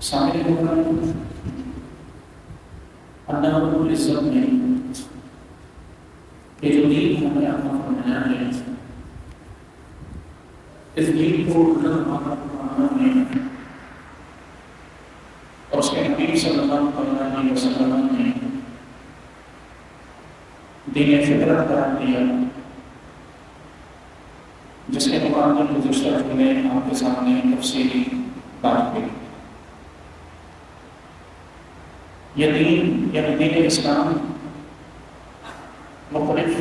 سامنے اللہ رب العزت نے یہ جو دین ہمیں عطا فرمایا ہے۔ اس دین کو اللہ تعالیٰ نے اور اس کے نبی صلی اللہ علیہ وسلم نے دین فطرت قرار دیا۔ جس کے مقابل گزشتہ جمعے آپ کے سامنے تفصیلی بات ہوئی۔ یہ دین یعنی دین اسلام مختلف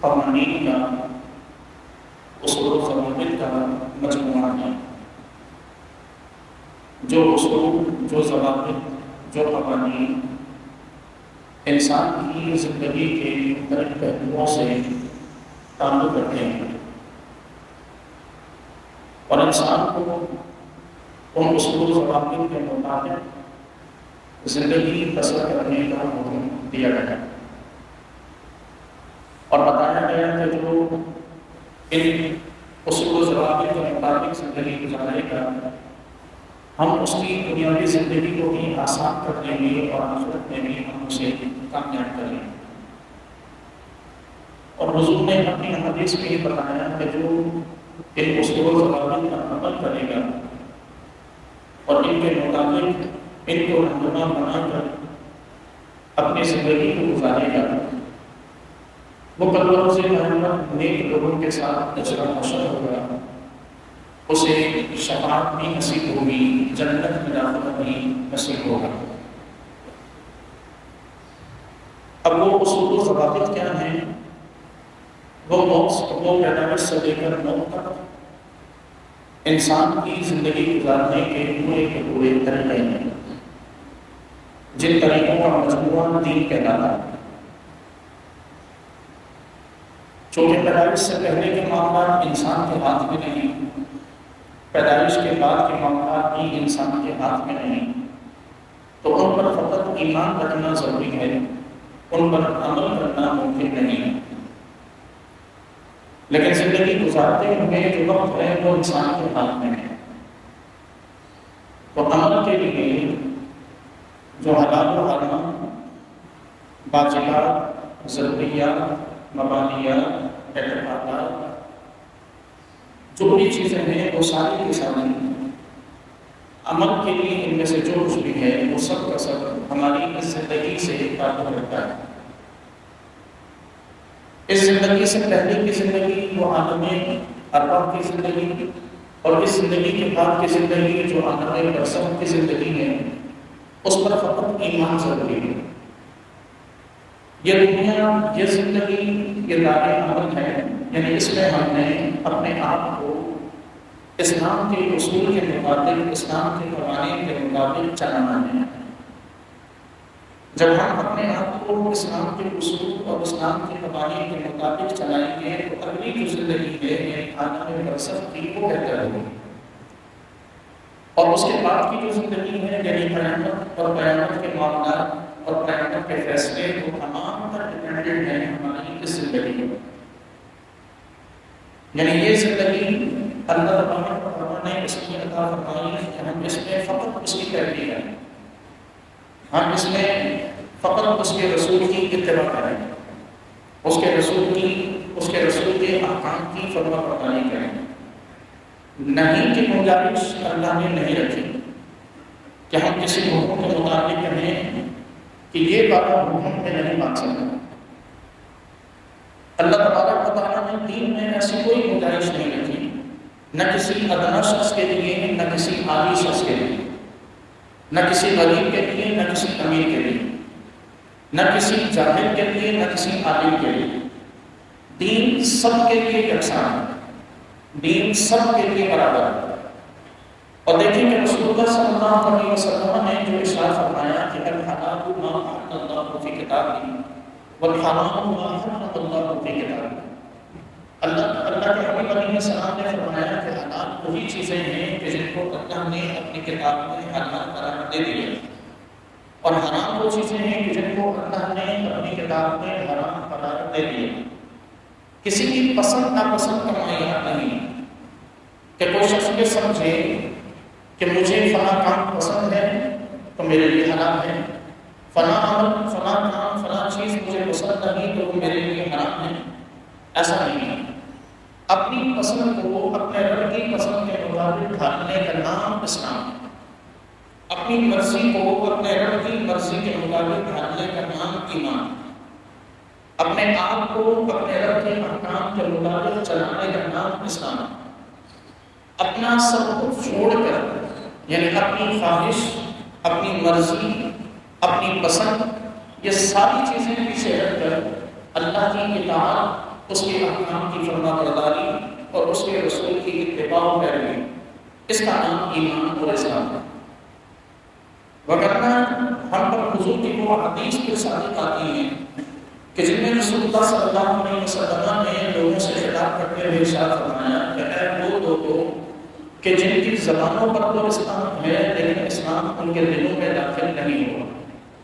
قوانین کا اصول و ضوابط کا مجموعہ ہے۔ جو اصول، جو ضوابط، جو قوانین انسان کی زندگی کے مختلف پہلوؤں سے تعلق رکھتے ہیں اور انسان کو ان اصول و ضوابط کے مطابق زندگی بسر کرنے کا حکم دیا گیا۔ اور بتایا گیا کہ جو ان اصول و ضوابط کے مطابق زندگی گزارے گا، ہم اس کی دنیاوی زندگی کو بھی آسان کر دیں گے اور آخرت میں بھی ہم اسے کامیاب کریں گے۔ اور حضور نے اپنی حدیث میں یہ بتایا کہ جو ان اصول و ضوابط کا عمل کرے گا اور ان کے مطابق ان کو رہنما بنا کر اپنی زندگی کو گزارے گا وہ کلوروں سے محمد نیک لوگوں کے ساتھ نچرا مشر ہوگا اسے شفاعت بھی نصیب ہوگی، جنت میں داخلہ بھی نصیب ہوگا۔ اب وہ اصول و ضوابط کیا ہیں؟ وہ موت، وہ پیدائش سے لے کر موت تک۔ انسان کی زندگی گزارنے کے پورے کے پورے طریقے ہیں۔ جن طریقوں کا مجموعہ دین کہلاتا ہے چونکہ پیدائش سے پہلے کے معاملات انسان کے ہاتھ میں نہیں، پیدائش کے بعد کے معاملات بھی انسان کے ہاتھ میں نہیں۔ تو ان پر فقط ایمان رکھنا ضروری ہے، ان پر عمل کرنا ممکن نہیں۔ ہے لیکن زندگی گزارتے ہوئے جو وقت ہے، وہ انسان کے ہاتھ میں ہے تو عمل کے لیے جو حلال و حرام باجلات ضروریات مبانیات اعتقادات جو بھی چیزیں ہیں وہ ساری کی ساری عمل کے لیے ان میں سے جو کچھ بھی ہے وہ سب کا سب ہماری اس زندگی سے تعلق رکھتا ہے اس زندگی سے پہلے کی زندگی وہ عالم ارباب کی زندگی اور اس زندگی کے بعد کی زندگی جو عالم برسم کی زندگی ہے اس پر فقط ایمان ضروری ہے یہ دنیا یہ زندگی یہ دار عمل ہے یعنی اس میں ہم نے اپنے آپ کو اسلام کے اصول کے مطابق، اسلام کے قوانین کے مطابق چلانا ہے۔ جب ہم اپنے آپ کو اسلام کے اصول اور اسلام کے قوانین کے مطابق چلائیں گے، تو اگلی جو زندگی ہے یعنی عالم برسف کی، وہ بہتر ہوگی اور اس کے بعد کی جو زندگی ہے یعنی قیامت اور قیامت کے معاملات اور قیامت کے فیصلے، وہ تمام پر ڈپینڈنٹ ہیں ہماری اس زندگی میں۔ یعنی یہ زندگی اللہ تبارک و تعالیٰ نے اس کی عطا فرمائی ہے کہ ہم اس میں فقط اس کی پیروی کریں۔ ہم اس میں فقط اس کے رسول کی اتباع کریں۔ اس کے رسول کی، اس کے رسول کے احکام کی فرما برداری کریں۔ نہیں کی گنجائش اللہ نے نہیں رکھی۔ کہ ہم کسی حکم کے مطابق کہیں کہ یہ بات حکم میں نہیں مان سکتا اللہ تبارک و تعالیٰ نے دین میں ایسی کوئی گنجائش نہیں رکھی، نہ کسی ادنا شخص کے لیے، نہ کسی عالی شخص کے لیے، نہ کسی غریب کے لیے، نہ کسی امیر کے لیے، نہ کسی جاہل کے لیے، نہ کسی عالم کے لیے۔ دین سب کے لیے یکساں ہے۔ دین سب کے لیے برابر ہے۔ اور دیکھیں کہ رسول اللہ صلی اللہ علیہ وسلم نے جو اشار فرمایا کہ الحلال ما احل اللہ فی کتاب کتابی والحرام ما حرم اللہ فی کتابی اللہ اللہ کے حبیب علیہ السلام نے فرمایا کہ حلال وہی چیزیں ہیں کہ جن کو اللہ نے اپنی کتاب میں حلال قرار دے دیا اور حرام وہ چیزیں ہیں کہ جن کو اللہ نے اپنی کتاب میں حرام قرار دے دیا کسی کی پسند ناپسند کا معیار نہیں کہ کوئی شخص یہ سمجھے کہ مجھے فلاں کام پسند ہے تو میرے لیے حرام ہے۔ فلاں عمل، فلاں کام، فلاں چیز مجھے پسند نہیں تو وہ میرے لیے حرام ہے۔ ایسا نہیں۔ ہے اپنی پسند کو اپنے رب کی پسند کے مطابق ڈھالنے کا نام اسلام۔ اپنی مرضی کو اپنے رب کی مرضی کے مطابق ڈھالنے کا نام ایمان۔ اپنے آپ کو، اپنے رب کے احکام کے مطابق چلانے کا نام اسلام اپنا سب کچھ چھوڑ کر یعنی اپنی خواہش، اپنی مرضی، اپنی پسند، یہ ساری چیزیں پیچھے رکھ کر، اللہ کی اطاعت، اس کے احکام کی فرما برداری اور اس کے رسول کی اتباع پیروی۔ اس کا نام ایمان اور اسلام ہے۔ وگرنہ ہم پر حضور کی وہ حدیث کے ساتھ آتی ہیں۔ کہ جن میں رسول اللہ صلی اللہ علیہ وسلم نے لوگوں سے خطاب کرتے ہوئے ارشاد فرمایا، کہ اے وہ لوگوں کہ جن کی زبانوں پر تو اسلام ہے، لیکن اسلام ان کے دلوں میں داخل نہیں ہوا۔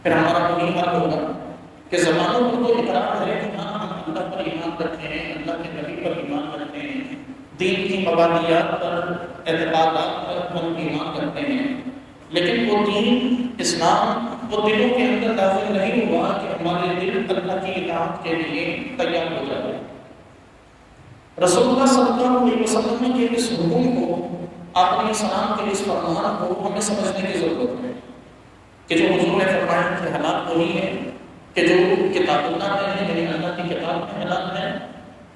پھر ہمارا وہی حال ہوگا کہ زبانوں پر تو اقرار ہے کہ ہاں ہم اللہ پر ایمان رکھتے ہیں، اللہ کے نبی پر ایمان رکھتے ہیں۔ دین کی مبادیات پر، اعتقادات پر ہم ایمان کرتے ہیں۔ لیکن وہ دین اسلام وہ دلوں کے اندر داخل نہیں ہوا کہ ہمارے دل اللہ کی اطاعت کے لیے تیار ہو جائے رسول اللہ صلی اللہ علیہ وسلم کے اس حکم کو آپ نے سلام کے اس فرمان کو ہمیں سمجھنے کی ضرورت ہے۔ کہ جو حضور نے فرمایا کہ حالات وہی ہے، کہ جو کتاب اللہ میں ہے یعنی اللہ کی کتاب میں حالات ہے،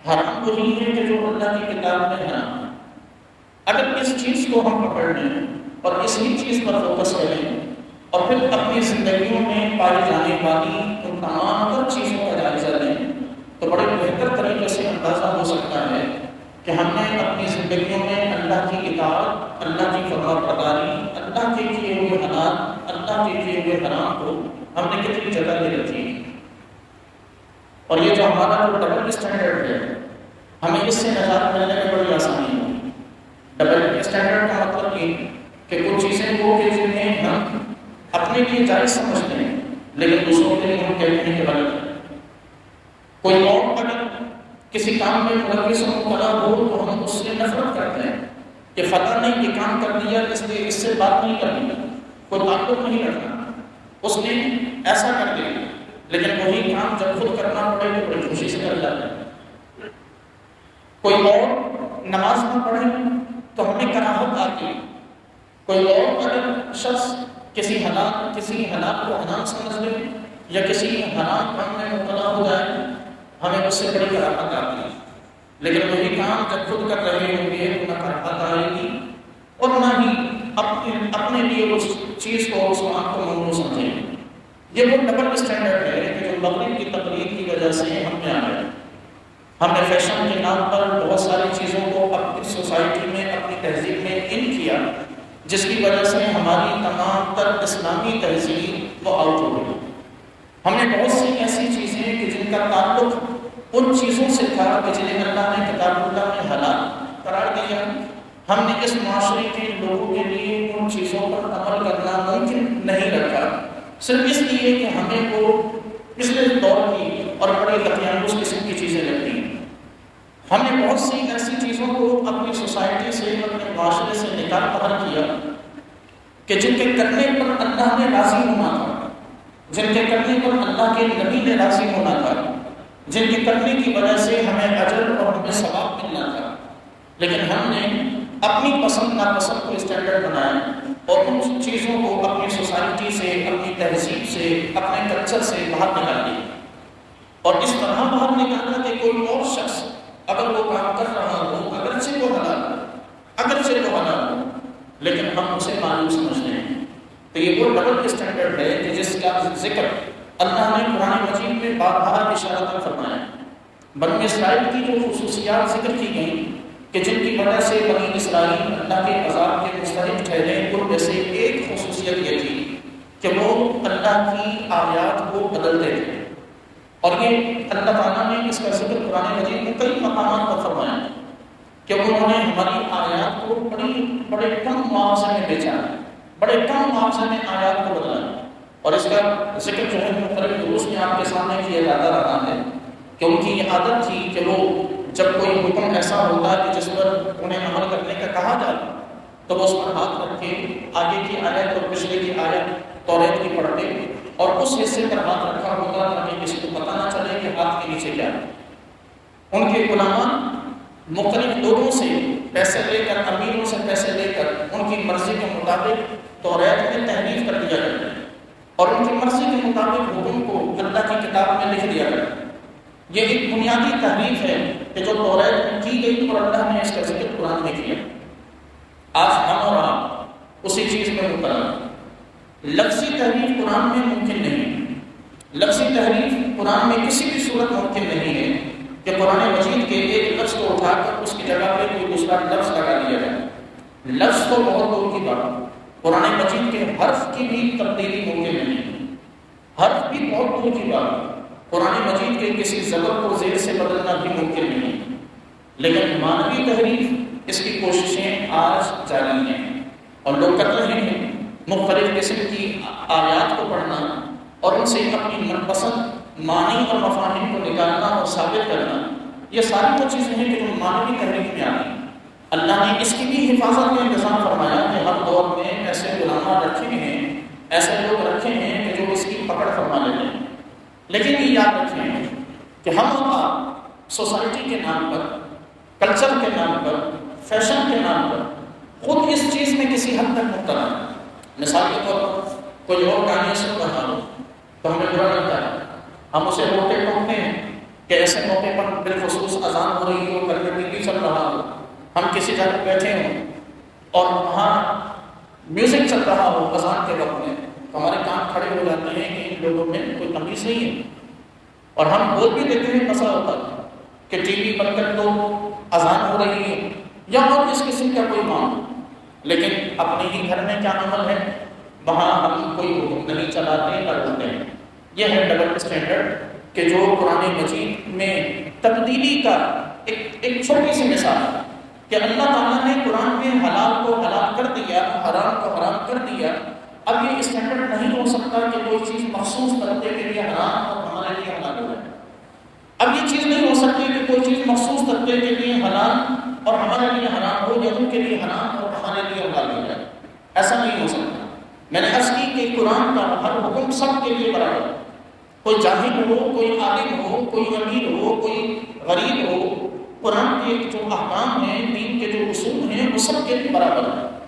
حرام وہی ہے کہ جو اللہ کی کتاب میں حرام ہے۔ اگر اس چیز کو ہم پکڑ لیں اور اسی چیز پر فوکس کریں اور پھر اپنی زندگیوں میں پائی جانے والی ان تمام تر چیزوں کا جائزہ لیں تو بڑے بہتر طریقے سے اندازہ ہو سکتا ہے کہ ہم نے اپنی زندگیوں میں اللہ کی اطاعت اللہ کی فرما برداری اللہ کے کیے ہوئے حالات اللہ کے کیے ہوئے حرام کو ہم نے کتنی جگہ دے رکھی اور یہ جو ہمارا جو ڈبل اسٹینڈرڈ ہے ہمیں اس سے نجات ملنے میں بڑی آسانی ہے ڈبل اسٹینڈرڈ کا مطلب یہ کہ کچھ چیزیں وہ کہ جنہیں ہم اپنے لیے جائز سمجھتے ہیں لیکن دوسروں کے لیے ہم کہتے ہیں کہ غلط ہے۔ کوئی اور اگر کسی کام میں ملوث و مبتلا ہو تو ہم اس سے نفرت کرتے ہیں کہ فتح نے یہ کام کر دیا، اس لیے اس سے بات نہیں کرنی۔ کوئی تعلق نہیں رکھنا اس نے ایسا کر دیا۔ لیکن وہی کام جب خود کرنا پڑے تو بڑی خوشی سے کر جاتا ہے کوئی اور نماز نہ پڑھے تو ہمیں کراہت آتی۔ ہے کوئی اور اگر شخص کسی حالات کسی حالات کو حرام سمجھ لے یا کسی حرام کام میں مبتلا ہو جائے، ہمیں اس سے بڑی کراہت آتی ہے۔ لیکن وہی کام جب خود کر رہے ہوں گے نہ کراہت آئے گی اور نہ ہی اپنے اپنے لیے اس چیز کو، اس کام کو ممنوع سمجھیں گے۔ یہ وہ ڈبل اسٹینڈرڈ ہے کہ جو مغرب کی تقریب کی وجہ سے ہم میں آ گئے۔ ہم نے فیشن کے نام پر بہت ساری چیزوں کو اپنی سوسائٹی میں، اپنی تہذیب میں ان کیا۔ جس کی وجہ سے ہماری تمام تر اسلامی تہذیب وہ آؤٹ ہو گئی۔ ہم نے بہت سی ایسی چیزیں کہ جن کا تعلق ان چیزوں سے تھا کہ جنہیں اللہ نے کتاب اللہ میں حلال قرار دیا۔ ہم نے اس معاشرے کے لوگوں کے لیے ان چیزوں پر عمل کرنا ممکن نہیں رکھا۔ صرف اس لیے کہ ہمیں وہ پچھلے دور کی اور بڑے قطیانوس قسم کی چیزیں لگتی ہیں ہم نے بہت سی ایسی چیزوں کو اپنی سوسائٹی سے اپنے معاشرے سے نکال باہر کیا کہ جن کے کرنے پر اللہ نے راضی ہونا تھا، جن کے کرنے پر اللہ کے نبی نے راضی ہونا تھا، جن کے کرنے کی وجہ سے ہمیں اجر اور ہمیں ثواب ملنا تھا۔ لیکن ہم نے اپنی پسند ناپسند کو اسٹینڈرڈ بنایا اور ان چیزوں کو اپنی سوسائٹی سے، اپنی تہذیب سے، اپنے کلچر سے باہر نکال دیا۔ اور اس طرح باہر نکالنا کہ کوئی اور شخص اگر وہ کام کر رہا ہو اگرچہ وہ حلال اگرچہ وہ حلال ہو، لیکن ہم اسے معلوم سمجھتے ہیں تو یہ وہ ڈبل اسٹینڈرڈ ہے کہ جس کا ذکر اللہ نے قرآن مجید میں بارہا اشارت فرمایا بنی اسرائیل کی جو خصوصیات ذکر کی گئیں کہ جن کی وجہ سے بنی اسرائیل اللہ کے عذاب کے مستحق ٹھہرے، ان میں سے ایک خصوصیت یہ تھی کہ وہ اللہ کی آیات کو بدلتے تھے۔ اور یہ اللہ تعالیٰ نے اس کا ذکر قرآن مجید میں کئی مقامات پر فرمایا کہ انہوں نے ہماری آیات کو بڑی بڑے کم معاوضے میں بیچا ہے بڑے کم معاوضے میں آیات کو بدلا اور اس کا ذکر جو ہے مختلف دروس میں آپ کے سامنے کیا جاتا رہا ہے کہ ان کی یہ عادت تھی کہ وہ جب کوئی حکم ایسا ہوتا ہے کہ جس پر انہیں عمل کرنے کا کہا جاتا تو وہ اس پر ہاتھ رکھ کے آگے کی آیت اور پچھلے کی آیت توریت کی پڑھتے اور اس حصے پر ہاتھ رکھا ہوتا تاکہ کسی کو پتہ نہ چلے کہ ہاتھ کے نیچے کیا ان کے علماء مختلف لوگوں سے پیسے لے کر، امیروں سے پیسے لے کر، ان کی مرضی کے مطابق توریت میں تحریف کر دیا کرتے ہیں اور ان کی مرضی کے مطابق حکم کو اللہ کی کتاب میں لکھ دیا کرتے ہیں یہ ایک بنیادی تحریف ہے کہ جو توریت میں کی گئی اور اللہ نے اس کا ذکر قرآن میں کیا۔ آج ہم اور آپ اسی چیز میں مقرر لفظی تحریف قرآن میں ممکن نہیں لفظی تحریف قرآن میں کسی بھی صورت ممکن نہیں ہے کہ قرآن مجید کے ایک لفظ کو اٹھا کر اس کی جگہ پہ کوئی دوسرا لفظ لگا دیا جائے۔ لفظ تو بہت دور کی بات قرآن مجید کے حرف کی بھی تبدیلی ممکن نہیں ہے۔ حرف بھی بہت دور کی بات قرآن مجید کے کسی زبر کو زیر سے بدلنا بھی ممکن نہیں لیکن مانوی تحریف اس کی کوششیں آج جاری ہیں۔ اور لوگ کر رہے ہیں۔ مختلف قسم کی آیات کو پڑھنا اور ان سے اپنی من پسند معنی اور مفاہم کو نکالنا اور ثابت کرنا، یہ ساری وہ چیزیں ہیں کہ جو مانوی تحریک میں آئی اللہ نے اس کی بھی حفاظت کا انتظام فرمایا کہ ہر دور میں ایسے علماء رکھے ہیں، ایسے لوگ رکھے ہیں کہ جو اس کی پکڑ فرما لیتے ہیں۔ لیکن یہ یاد رکھیں کہ ہم آپ سوسائٹی کے نام پر، کلچر کے نام پر، فیشن کے نام پر خود اس چیز میں کسی حد تک مبتلا ہے مثال کے طور پر کوئی اور گانے سن رہا ہو تو ہمیں برا لگتا ہے ہم اسے روکے ٹوکتے ہیں کہ ایسے موقع پر بالخصوص اذان ہو رہی ہو کر بھی چل رہا ہو ہم کسی جگہ بیٹھے ہوں اور وہاں میوزک چل رہا ہو اذان کے وقت میں ہمارے کام کھڑے ہو جاتے ہیں کہ ان لوگوں میں کوئی تمیز نہیں ہے اور ہم بول بھی دیتے ہیں مسئلہ ہوتا ہے کہ ٹی وی بن کر تو اذان ہو رہی ہے یا اور اس قسم کا کوئی معاملہ لیکن اپنے ہی گھر میں کیا عمل ہے؟ وہاں ہم کوئی حکم نہیں چلاتے یا ڈھونڈتے ہیں۔ یہ ہے ڈبل اسٹینڈرڈ کہ جو قرآن مجید میں تبدیلی کا ایک ایک چھوٹی سی مثال ہے کہ اللہ تعالیٰ نے قرآن میں حلال کو حلال کر دیا، حرام کو حرام کر دیا۔ اب یہ اسٹینڈرڈ نہیں ہو سکتا کہ کوئی چیز مخصوص طبقے کے لیے حرام اور ہمارے لیے حلال ہو جائے۔ اب یہ چیز نہیں ہو سکتی کہ کوئی چیز مخصوص طبقے کے لیے حلال اور ہمارے لیے حرام ہو یا ان کے لیے حرام اور ہمارے لیے حلال ہو جائے۔ ایسا نہیں ہو سکتا۔ میں نے عرض کی کہ قرآن کا ہر حکم سب کے لیے برابر کوئی جاہل ہو، کوئی عالم ہو، کوئی امیر ہو، کوئی غریب ہو، قرآن کے جو احکام ہیں، دین کے جو اصول ہیں، وہ سب کے لیے برابر ہے۔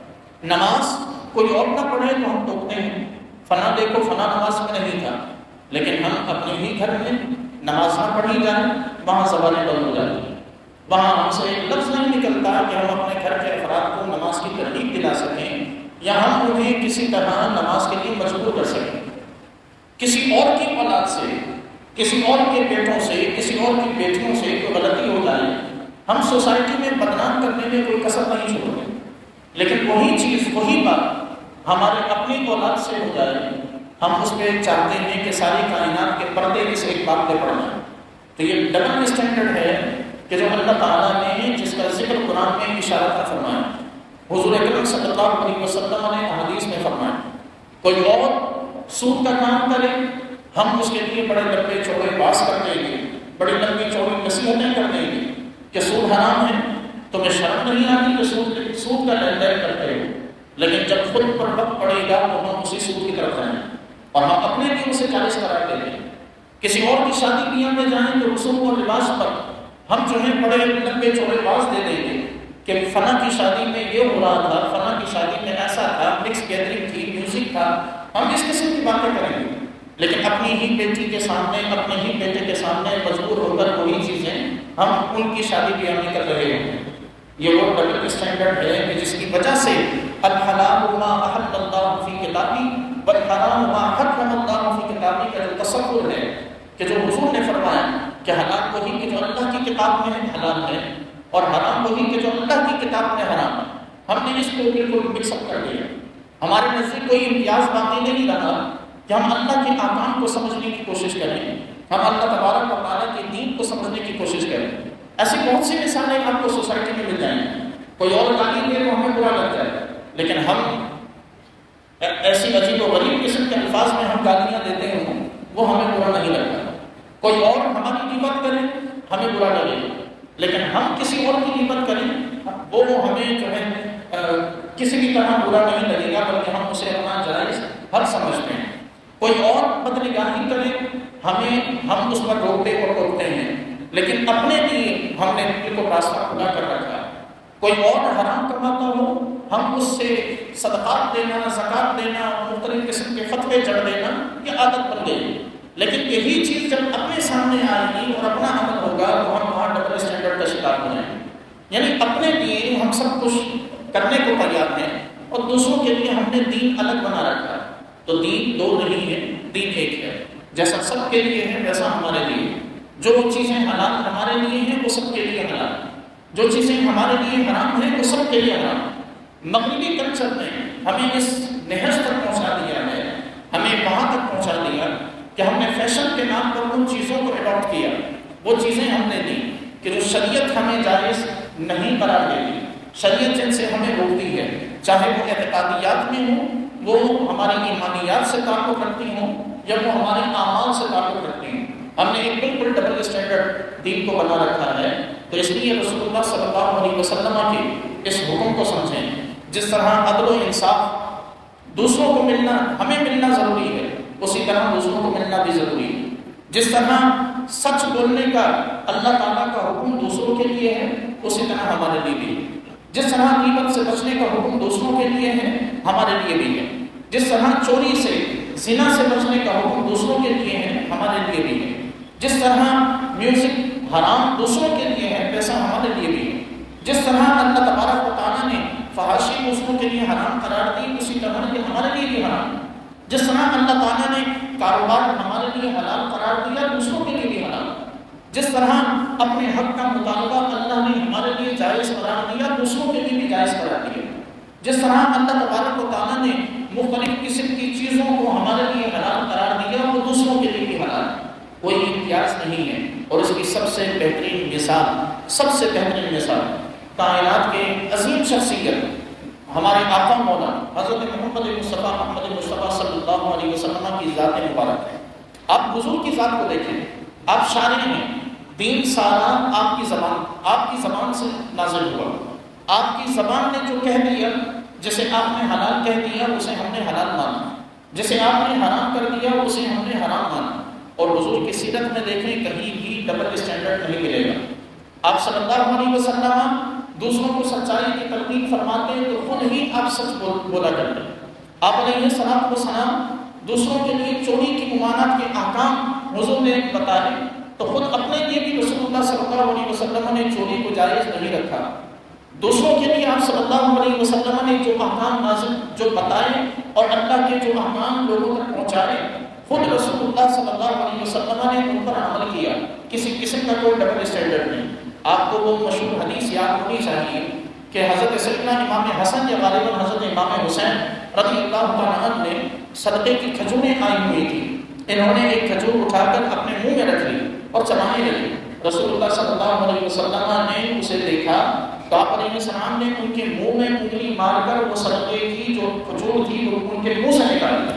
نماز، کوئی اور نہ پڑھے تو ہم ٹوکتے ہیں۔ فنا دیکھو فنا نماز میں نہیں تھا۔ لیکن ہم اپنے ہی گھر میں نماز نہ پڑھی جائیں وہاں سوالیں بند ہو جاتی ہیں وہاں ہم سے ایک لفظ نہیں نکلتا کہ ہم اپنے گھر کے افراد کو نماز کی ترغیب دلا سکیں یا ہم انہیں کسی طرح نماز کے لیے مجبور کر سکیں۔ کسی اور کی اولاد سے، کسی اور کے بیٹوں سے، کسی اور کی بیٹیوں سے کوئی غلطی ہو جائے، ہم سوسائٹی میں بدنام کرنے میں کوئی کسر نہیں چھوڑتے۔ لیکن وہی چیز، وہی بات ہمارے اپنی اولاد سے ہو جائے، ہم اس پہ چاہتے ہیں کہ ساری کائنات کے پردے اس ایک بات پہ پڑھنا تو یہ ڈبل اسٹینڈرڈ ہے کہ جو اللہ تعالیٰ نے جس کا ذکر قرآن میں اشارہ کا فرمایا، حضور اکرم صلی اللہ علیہ وسلم نے حدیث میں فرمایا، کوئی اور سود کا کام کرے، ہم اس کے لیے بڑے لمبے چوڑے باس کر دیں گے، بڑی لمبی چوڑی نصیحتیں کر دیں گے کہ سود حرام ہے، تمہیں شرم نہیں آتی کہ سود سود کا لین دین کرتے ہو۔ لیکن جب خود پر وقت پڑے گا تو ہم اسی سود کی طرف جائیں۔ اور ہم اپنے لیے اسے چالیس کرا دیں گے۔ کسی اور کی شادی بیاہ میں جائیں تو رسوم اور لباس پر ہم جو ہے بڑے لمبے چوڑے باز دے دیں گے کہ فلاں کی شادی میں یہ ہو رہا تھا، فلاں کی شادی میں ایسا تھا مکس گیدرنگ تھی میوزک تھا۔ ہم اس قسم کی باتیں کریں گے۔ لیکن اپنی ہی بیٹی کے سامنے، اپنے ہی بیٹے کے سامنے مجبور ہو کر وہی چیزیں ہم ان کی شادی بیاہ میں کر رہے ہیں۔ یہ وہ ڈبل اسٹینڈرڈ ہے کہ جس کی وجہ سے الحلال ما احل اللہ فی کتابی والحرام ما حرم اللہ فی کتابی کا جو تصور ہے کہ جو حضور نے فرمایا کہ حلال وہی کہ جو اللہ کی کتاب میں حلال ہے، اور حرام وہی کہ جو اللہ کی کتاب میں حرام ہے۔ ہم نے اس کو بالکل مکس اپ کر دیا۔ ہمارے نزدیک کوئی امتیاز باقی نہیں رہا کہ ہم اللہ کے آکام کو سمجھنے کی کوشش کریں۔ ہم اللہ تبارک و تعالیٰ کے دین کو سمجھنے کی کوشش کریں۔ ایسی بہت سی مثالیں آپ کو سوسائٹی میں مل جائیں؟ کوئی اور گالی دے تو ہمیں برا لگ جائے۔ لیکن ہم ایسی عجیب و غریب قسم کے الفاظ میں ہم گالیاں دیتے ہوں، وہ ہمیں برا نہیں لگتا۔ کوئی اور ہماری قیمت کرے ہمیں برا لگے۔ لیکن ہم کسی اور کی قیمت کریں، وہ ہمیں جو ہے کسی بھی طرح برا نہیں لگے گا، بلکہ ہم اسے اپنا جائز حل سمجھتے ہیں۔ کوئی اور بدنگاہی کرے ہمیں، ہم اس پر روکتے اور ٹوکتے ہیں۔ لیکن اپنے لیے ہم نے دل کو راستہ کھلا کر رکھا کوئی اور حرام کرواتا ہو، ہم اس سے صدقات دینا، زکات دینا، مختلف قسم کے فتوے چڑھ دینا، یہ عادت بن گئی۔ لیکن یہی چیز جب اپنے سامنے آئے گی اور اپنا عمل ہوگا تو ہم وہاں ڈبل اسٹینڈرڈ کا شکار ہو جائیں گے۔ یعنی اپنے لیے ہم سب کچھ کرنے کو تیار ہیں اور دوسروں کے لیے ہم نے دین الگ بنا رکھا ہے۔ تو دین دو نہیں ہے، دین ایک ہے۔ جیسا سب کے لیے ہے، ویسا ہمارے لیے۔ جو چیزیں حلال ہمارے لیے ہیں، وہ سب کے لیے حلال۔ جو چیزیں ہمارے لیے حرام ہیں، وہ سب کے لیے حرام۔ مغربی کلچر نے ہمیں اس نہج تک پہنچا دیا ہے ہمیں وہاں تک پہنچا دیا کہ فیشن کے نام پر ان چیزوں کو اڈاپٹ کیا۔ وہ چیزیں ہم نے دی کہ جو شریعت ہمیں جائز نہیں قرار دیتی شریعت جن سے ہمیں روکتی ہے، چاہے وہ اعتقادیات میں ہوں، وہ ہماری ایمانیات سے تعلق رکھتی ہوں، یا وہ ہمارے اعمال سے تعلق رکھتی ہوں۔ ہم نے ایک بالکل ڈبل اسٹینڈرڈ دین کو بنا رکھا ہے۔ تو اس لیے رسول اللہ صلی اللہ علیہ وسلم کے اس حکم کو سمجھیں۔ جس طرح عدل و انصاف دوسروں کو ملنا، ہمیں ملنا ضروری ہے۔ اسی طرح دوسروں کو ملنا بھی ضروری ہے۔ جس طرح سچ بولنے کا اللہ تعالیٰ کا حکم دوسروں کے لیے ہے، اسی طرح ہمارے لیے بھی ہے۔ جس طرح قیمت سے بچنے کا حکم دوسروں کے لیے ہے، ہمارے لیے بھی ہے۔ جس طرح چوری سے، زنا سے بچنے کا حکم دوسروں کے لیے ہے، ہمارے لیے بھی ہے۔ جس طرح میوزک حرام دوسروں کے لیے ہے ویسا ہمارے لیے بھی ہے۔ جس طرح اللہ تبارک و تعالیٰ نے فحاشی دوسروں کے لیے حرام قرار دی، اسی طرح یہ ہمارے لیے بھی حرام۔ جس طرح اللہ تعالیٰ نے کاروبار ہمارے لیے حلال قرار دیا، دوسروں کے لیے بھی حلال۔ جس طرح اپنے حق کا مطالبہ اللہ نے ہمارے لیے جائز قرار دیا، دوسروں کے لیے بھی جائز قرار دیا۔ جس طرح اللہ تبارک و تعالیٰ نے مختلف قسم کی چیزوں کو ہمارے لیے حلال قرار دیا، وہ دوسروں کے لیے بھی حلال۔ کوئی امتیاز نہیں ہے۔ اور اس کی سب سے بہترین مثال، سب سے بہترین مثال، کائنات کے عظیم شخصیت۔ ہمارے آقا مولا حضرت محمد مصطفیٰ محمد مصطفیٰ صلی اللہ علیہ وسلم کی ذات مبارک ہے۔ آپ بزرگ کی ذات کو دیکھیں۔ آپ شاعر ہیں۔ دین سارا آپ کی زبان، آپ کی زبان سے نازل ہوا۔ آپ کی زبان نے جو کہہ دیا، جسے آپ نے حلال کہہ دیا، اسے ہم نے حلال مانا۔ جسے آپ نے حرام کر دیا، اسے ہم نے حرام مانا۔ اور حضور کی سیرت میں دیکھیں، کہیں بھی ڈبل اسٹینڈرڈ نہیں ملے گا۔ آپ صلی اللہ علیہ وسلم دوسروں کو سچائی کی تلقین فرماتے ہیں تو خود ہی آپ سچ بولا کرتے ہیں۔ آپ علیہ سلام و سلام دوسروں کے لیے چوری کی ممانعت کے احکام حضور نے بتائے تو خود اپنے لیے بھی رسول اللہ صلی اللہ علیہ وسلم نے چوری کو جائز نہیں رکھا۔ دوسروں کے لیے آپ صلی اللہ علیہ وسلم نے جو احکام نازل جو بتائے اور اللہ کے جو احکام لوگوں تک پہنچائے، خود رسول اللہ صلی اللہ علیہ وسلم نے ان پر عمل کیا۔ کسی قسم کا کوئی ڈبل اسٹینڈرڈ نہیں۔ آپ کو وہ مشہور حدیث یاد ہونی چاہیے کہ حضرت سیدنا امام حسن یا غالباً حضرت امام حسین رضی اللہ تعالیٰ نے صدقے کی کھجوریں آئی ہوئی تھی انہوں نے ایک کھجور اٹھا کر اپنے منہ میں رکھ لی اور چلانے لگی رسول اللہ صلی اللہ علیہ وسلم نے اسے دیکھا۔ تو آپ علیہ السلام نے ان کے منہ میں انگلی مار کر وہ صدقے کی جو کھجور تھی وہ ان کے منہ سے نکالی۔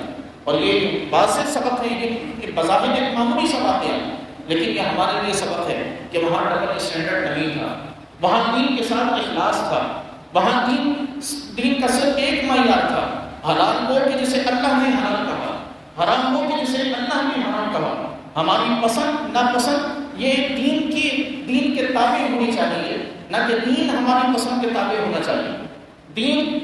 اور یہ واضح سبق ہے یہ بظاہر ایک معمولی سبق ہے۔ لیکن یہ ہمارے لیے سبق ہے کہ وہاں ڈبل اسٹینڈرڈ نہیں تھا۔ وہاں دین کے ساتھ اخلاص تھا۔ وہاں دین دین کا صرف ایک معیار تھا۔ حلال ہو کہ جسے اللہ نے حلال کہا۔ حرام ہو کہ جسے اللہ نے حرام کہا۔ ہماری پسند، ناپسند، یہ دین کی، دین کے تابع ہونی چاہیے۔ نہ کہ دین ہماری پسند کے تابع ہونا چاہیے۔ دین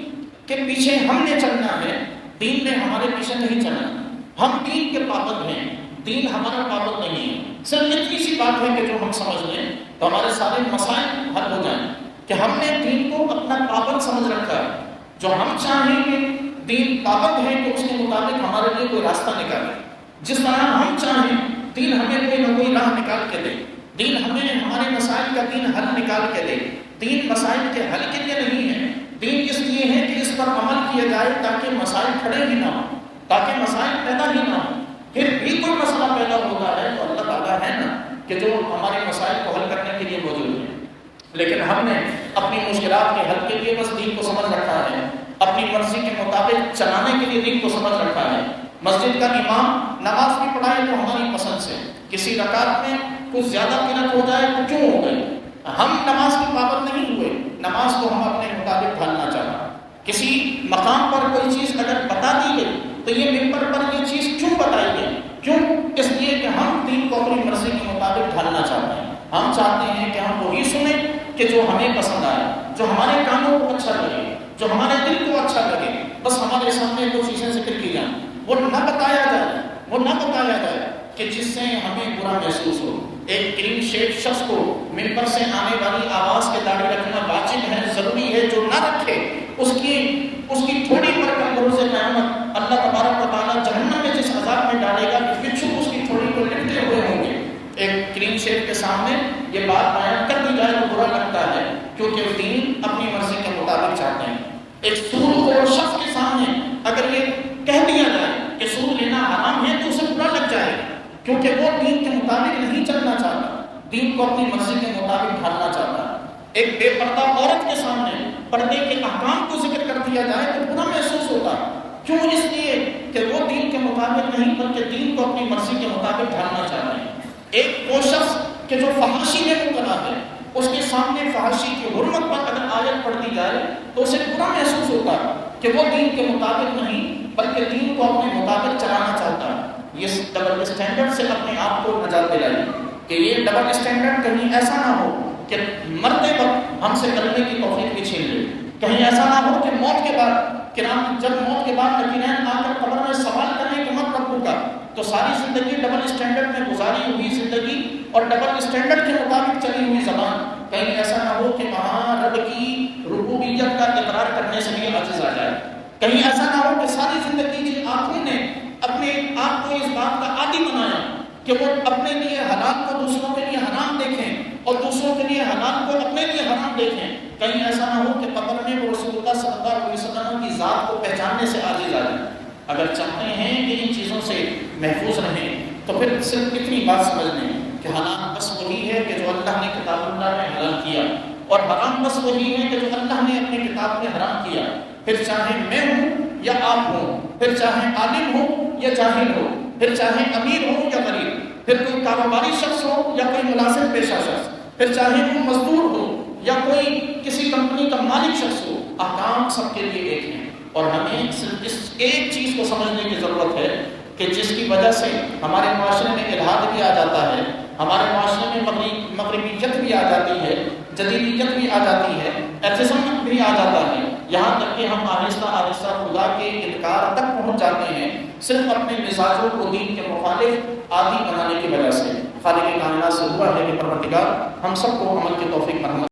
کے پیچھے ہم نے چلنا ہے۔ دین نے ہمارے پیچھے نہیں چلا ہم دین کے پابند ہیں۔ دین ہمارا پابند نہیں ہے۔ صرف اتنی سی بات ہے کہ جو ہم سمجھ لیں، تو ہمارے سارے مسائل حل ہو جائیں۔ کہ ہم نے دین کو اپنا پابند سمجھ رکھا ہے۔ جو ہم چاہیں گے دین پابند ہے کہ اس کے مطابق ہمارے لیے کوئی راستہ نکالے جس طرح ہم چاہیں، دین ہمیں کوئی نہ کوئی راہ نکال کے دے۔ دین ہمیں ہمارے مسائل کا دین حل نکال کے دے۔ دین مسائل کے حل کے لیے نہیں ہے۔ دین اس لیے ہے کہ اس پر عمل کیا جائے تاکہ مسائل کھڑے ہی نہ ہوں، تاکہ مسائل پیدا ہی نہ ہوں۔ پھر بھی کوئی مسئلہ پیدا ہوتا ہے تو اللہ تعالیٰ ہے نا کہ جو ہمارے مسائل کو حل کرنے کے لیے موجود ہیں۔ لیکن ہم نے اپنی مشکلات کے حل کے لیے بس دین کو سمجھ رکھا ہے۔ اپنی مرضی کے مطابق چلانے کے لیے دین کو سمجھ رکھا ہے۔ مسجد کا امام نماز بھی پڑھائے تو ہماری پسند سے کسی رکعت میں کچھ زیادہ قیمت ہو جائے تو کیوں ہو گئی ہم نماز کے پابند نہیں ہوئے۔ نماز کو ہم اپنے مطابق ڈھالنا چاہا کسی مقام پر کوئی چیز اگر بتا دی گئی تو یہ ممبر پر یہ چیز کیوں بتائی گئی؟ کیوں؟ اس لیے کہ ہم دین کو اپنی مرضی کے مطابق ڈھالنا چاہتے ہیں۔ ہم چاہتے ہیں کہ ہم وہی سنیں کہ جو ہمیں پسند آئے، جو ہمارے کانوں کو اچھا لگے، جو ہمارے دل کو اچھا لگے۔ بس ہمارے سامنے وہ چیزیں ذکر کی جائیں۔ وہ نہ بتایا جائے، وہ نہ بتایا جائے کہ جس سے ہمیں برا محسوس ہو۔ ایک کلین شیپ شخص کو ممبر سے آنے والی آواز کے داڑھی رکھنا واجب ہے، ضروری ہے، جو نہ رکھے، اس کی اس کی تھوڑی پر کم بروز قیامت اللہ تبارک و تعالیٰ جہنم میں جس عذاب میں ڈالے گا کہ بچھو اس کی تھوڑی کو لپٹے ہوئے ہوں گے۔ ایک کلین شیپ کے سامنے یہ بات بیان کر دی جائے تو برا لگتا ہے، کیونکہ دین اپنی مرضی کے مطابق چاہتے ہیں۔ ایک سود کو شخص کے سامنے اگر یہ کہہ دیا جائے کہ سود لینا حرام ہے تو اسے برا لگ جائے، کیونکہ وہ دین کے مطابق نہیں چلنا چاہتا۔ دین کو اپنی مرضی کے مطابق ڈھالنا چاہتا۔ ایک بے پردہ عورت کے سامنے پردے کے احکام کو ذکر کر دیا جائے تو برا محسوس ہوتا۔ کیوں اس لیے کہ وہ دین کے مطابق نہیں بلکہ دین کو اپنی مرضی کے مطابق ڈھالنا چاہ رہے ہیں۔ ایک وہ شخص کہ جو فحاشی میں مبتلا ہے، اس کے سامنے فحاشی کی حرمت پر اگر آیت پڑھتی جائے تو اسے برا محسوس ہوتا کہ وہ دین کے مطابق نہیں بلکہ دین کو اپنے مطابق چلانا چاہتا۔ ہے یہ ڈبل اسٹینڈرڈ سے اپنے آپ کو نجات دلائی کہ یہ ڈبل اسٹینڈرڈ کہیں ایسا نہ ہو۔ کہ مرتے وقت ہم سے کرنے کی توفیق بھی چھین لے۔ کہیں ایسا نہ ہو کہ موت کے بعد کہ جب موت کے بعد نکینین آ کر قبر میں سوال کریں کہ مت ربو کا تو ساری زندگی ڈبل اسٹینڈرڈ میں گزاری ہوئی زندگی اور ڈبل اسٹینڈرڈ کے مطابق چلی ہوئی زبان۔ کہیں ایسا نہ ہو کہ وہاں رب کی ربوبیت کا اقرار کرنے سے بھی عجز آ جائے۔ کہیں ایسا نہ ہو کہ ساری زندگی جن آنکھوں نے اپنے آپ کو اس بات کا عادی بنایا کہ وہ اپنے لیے حالات کو دوسروں کے لیے حرام دیکھیں اور دوسروں کے لیے حالات کو اپنے لیے حرام دیکھیں۔ کہیں ایسا نہ ہو کہ قبر میں وہ رسول اللہ صلی اللہ علیہ وسلم کی ذات کو پہچاننے سے عاجز آ جائیں۔ اگر چاہتے ہیں کہ ان چیزوں سے محفوظ رہیں، تو پھر صرف اتنی بات سمجھ لیں کہ حالات بس وہی ہے کہ جو اللہ نے کتاب اللہ میں حلال کیا۔ اور حرام بس وہی ہے کہ جو اللہ نے اپنی کتاب میں حرام کیا۔ پھر چاہے میں ہوں یا آپ ہوں، پھر چاہے عالم ہوں یا جاہل ہو پھر چاہے امیر ہو یا غریب، پھر کوئی کاروباری شخص ہو یا کوئی ملازم پیشہ شخص۔ پھر چاہے وہ مزدور ہو یا کوئی کسی کمپنی کا مالک شخص ہو، احکام سب کے لیے ایک ہیں۔ اور ہمیں صرف اس ایک چیز کو سمجھنے کی ضرورت ہے کہ جس کی وجہ سے ہمارے معاشرے میں الحاد بھی آ جاتا ہے، ہمارے معاشرے میں مغربیت بھی آ جاتی ہے جدیدیت بھی آ جاتی ہے ایتھزم بھی آ جاتا ہے۔ یہاں تک کہ ہم آہستہ آہستہ خدا کے انکار تک پہنچ جاتے ہیں، صرف اپنے مزاجوں کو دین کے مخالف عادی بنانے کی وجہ سے۔ خالق کائنات سے ہوا ہے کہ پروردگار ہم سب کو عمل کے توفیق مرحمت